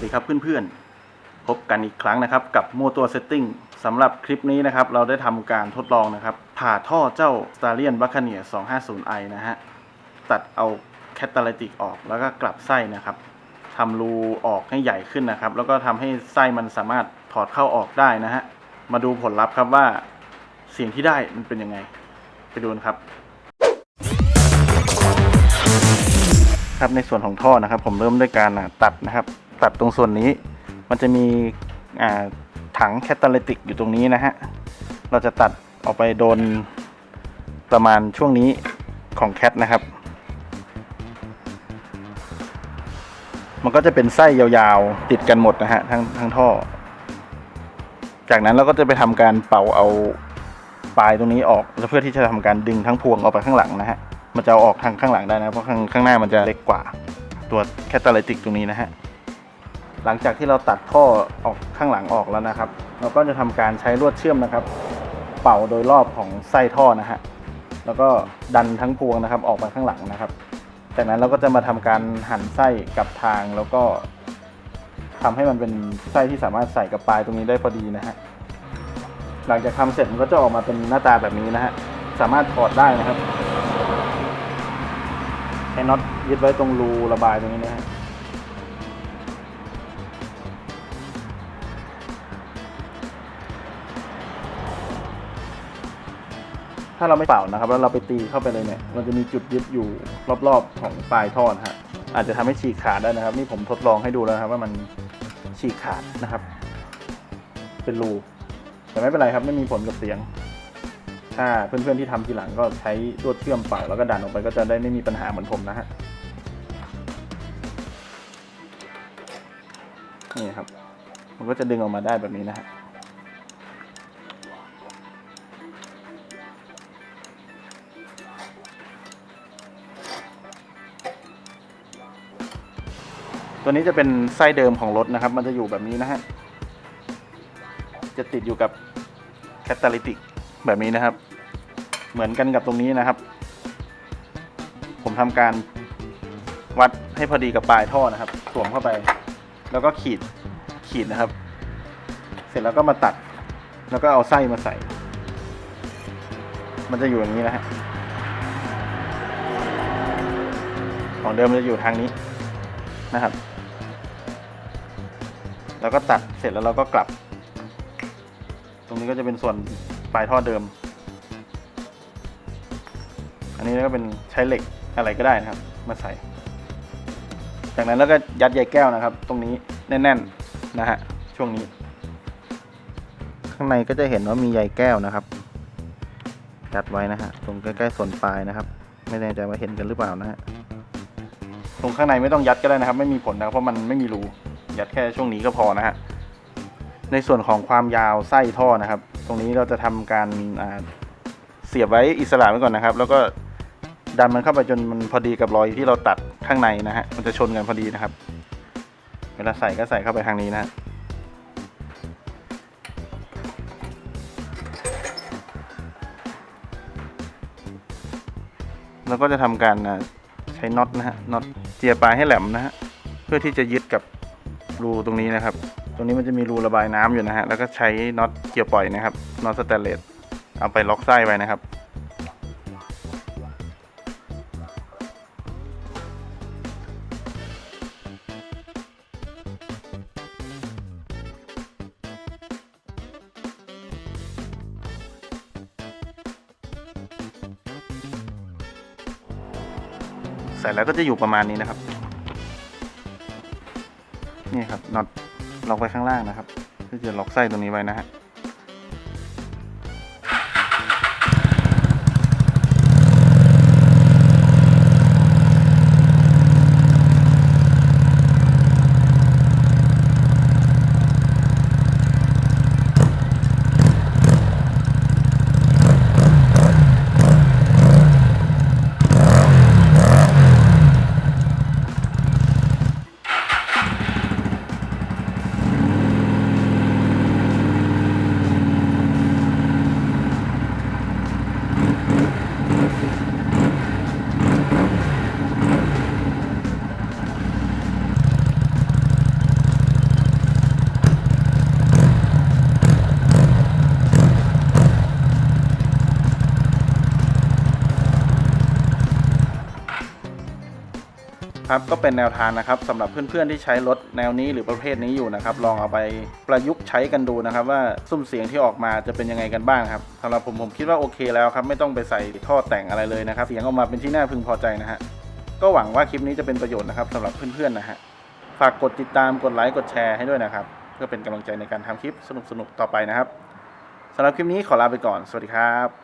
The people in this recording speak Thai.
วัสดีครับเพื่อนๆ พบกันอีกครั้งนะครับ กับมัวตัวเซตติ้งสำหรับคลิปนี้นะครับ เราได้ทำการทดลองนะครับ ผ่าท่อเจ้า s t a r i a n b a c a n i e r 250i นะฮะ ตัดเอาแคตตาลิติกออกแล้วก็กลับไส้นะครับทำรูออกให้ใหญ่ขึ้นนะครับ แล้วก็ทำให้ไส้มันสามารถถอดเข้าออกได้นะฮะ มาดูผลลัพธ์ครับว่าเสียงที่ได้มันเป็นยังไง ไปดูกันครับครับในส่วนของท่อนะครับ ผมเริ่มด้วยการตัดนะครับ ตัดตรงส่วนนี้ มันจะมีถังแคตตาลิติกอยู่ตรงนี้นะฮะ เราจะตัดออกไปโดนประมาณช่วงนี้ของแคทนะครับ มันก็จะเป็นไส้ยาวๆติดกันหมดนะฮะทั้งทั้งท่อ จากนั้นเราก็จะไปทำการเป่าเอาปลายตรงนี้ออกเพื่อที่จะทำการดึงทั้งพวงออกไปข้างหลังนะฮะมันจะเอาออกทางข้างหลังได้นะเพราะข้างข้างหน้ามันจะเล็กกว่าตัวแคตตาลิติกตรงนี้นะฮะ หลังจากที่เราตัดท่อออกข้างหลังออกแล้วนะครับ เราก็จะทำการใช้ลวดเชื่อมนะครับ เป่าโดยรอบของไส้ท่อนะฮะแล้วก็ดันทั้งพวงนะครับ ออกมาข้างหลังนะครับ จากนั้นเราก็จะมาทำการหั่นไส้กลับทางแล้วก็ทำให้มันเป็นไส้ที่สามารถใส่กับปลายตรงนี้ได้พอดีนะฮะหลังจากทำเสร็จมันก็จะออกมาเป็นหน้าตาแบบนี้นะฮะสามารถถอดได้นะครับใช้น็อตยึดไว้ตรงรูระบายตรงนี้นะฮะ ถ้าเราไม่เป่านะครับ แล้วเราไปตีเข้าไปเลยเนี่ยมันจะมีจุดยึดอยู่รอบๆของปลายท่อนะฮะอาจจะทำให้ฉีกขาดได้นะครับ นี่ผมทดลองให้ดูแล้วครับว่ามันฉีกขาดนะครับ เป็นรูแต่ไม่เป็นไรครับไม่มีผลกับเสียง ถ้าเพื่อนๆที่ทำทีหลังก็ใช้ลวดเชื่อมเป่าแล้วก็ดันออกไปก็จะได้ไม่มีปัญหาเหมือนผมนะฮะนี่ครับ มันก็จะดึงออกมาได้แบบนี้นะฮะ ตัวนี้จะเป็นไส้เดิมของรถนะครับ มันจะอยู่แบบนี้นะฮะ จะติดอยู่กับแคตตาลิติกแบบนี้นะครับ เหมือนกันกับตรงนี้นะครับ ผมทำการวัดให้พอดีกับปลายท่อนะครับ สวมเข้าไป แล้วก็ขีดขีดนะครับ เสร็จแล้วก็มาตัด แล้วก็เอาไส้มาใส่ มันจะอยู่อย่างนี้นะฮะของเดิมมันจะอยู่ทางนี้นะครับ แล้วก็ตัดเสร็จแล้วเราก็กลับ ตรงนี้ก็จะเป็นส่วนปลายท่อเดิม อันนี้ก็เป็นใช้เหล็กอะไรก็ได้นะครับ มาใส่ จากนั้นแล้วก็ยัดใยแก้วนะครับ ตรงนี้แน่นๆนะฮะช่วงนี้ ข้างในก็จะเห็นว่ามีใยแก้วนะครับยัดไว้นะฮะตรงใกล้ๆส่วนปลายนะครับ ไม่แน่ใจว่าเห็นกันหรือเปล่านะฮะตรงข้างในไม่ต้องยัดก็ได้นะครับ ไม่มีผลนะครับเพราะมันไม่มีรู ยัดแค่ช่วงนี้ก็พอนะฮะในส่วนของความยาวไส้ท่อนะครับ ตรงนี้เราจะทำการเสียบไว้อิสระไว้ก่อนนะครับ แล้วก็ดันมันเข้าไปจนมันพอดีกับรอยที่เราตัดข้างในนะฮะมันจะชนกันพอดีนะครับ เวลาใส่ก็ใส่เข้าไปทางนี้นะแล้วก็จะทำการใช้น็อตนะฮะน็อตเจียปลายให้แหลมนะฮะเพื่อที่จะยึดกับ รูตรงนี้นะครับ ตรงนี้มันจะมีรูระบายน้ำอยู่นะฮะแล้วก็ใช้น็อตเกี่ยวปล่อยนะครับน็อตสแตนเลสเอาไปล็อกไส้ไว้นะครับ ใส่แล้วก็จะอยู่ประมาณนี้นะครับ นี่ครับน็อตล็อกไว้ข้างล่างนะครับเพื่อจะล็อกไส้ตัวนี้ไว้นะฮะ ครับก็เป็นแนวทางนะครับสำหรับเพื่อนๆที่ใช้รถแนวนี้หรือประเภทนี้อยู่นะครับ ลองเอาไปประยุกต์ใช้กันดูนะครับ ว่าซุ้มเสียงที่ออกมาจะเป็นยังไงกันบ้างครับสำหรับผมผมคิดว่าโอเคแล้วครับไม่ต้องไปใส่ท่อแต่งอะไรเลยนะครับ เสียงออกมาเป็นที่น่าพึงพอใจนะฮะก็หวังว่าคลิปนี้จะเป็นประโยชน์นะครับสำหรับเพื่อนๆนะฮะฝากกดติดตามกดไลค์กดแชร์ให้ด้วยนะครับ เพื่อเป็นกำลังใจในการทำคลิปสนุกๆต่อไปนะครับสำหรับคลิปนี้ขอลาไปก่อนสวัสดีครับ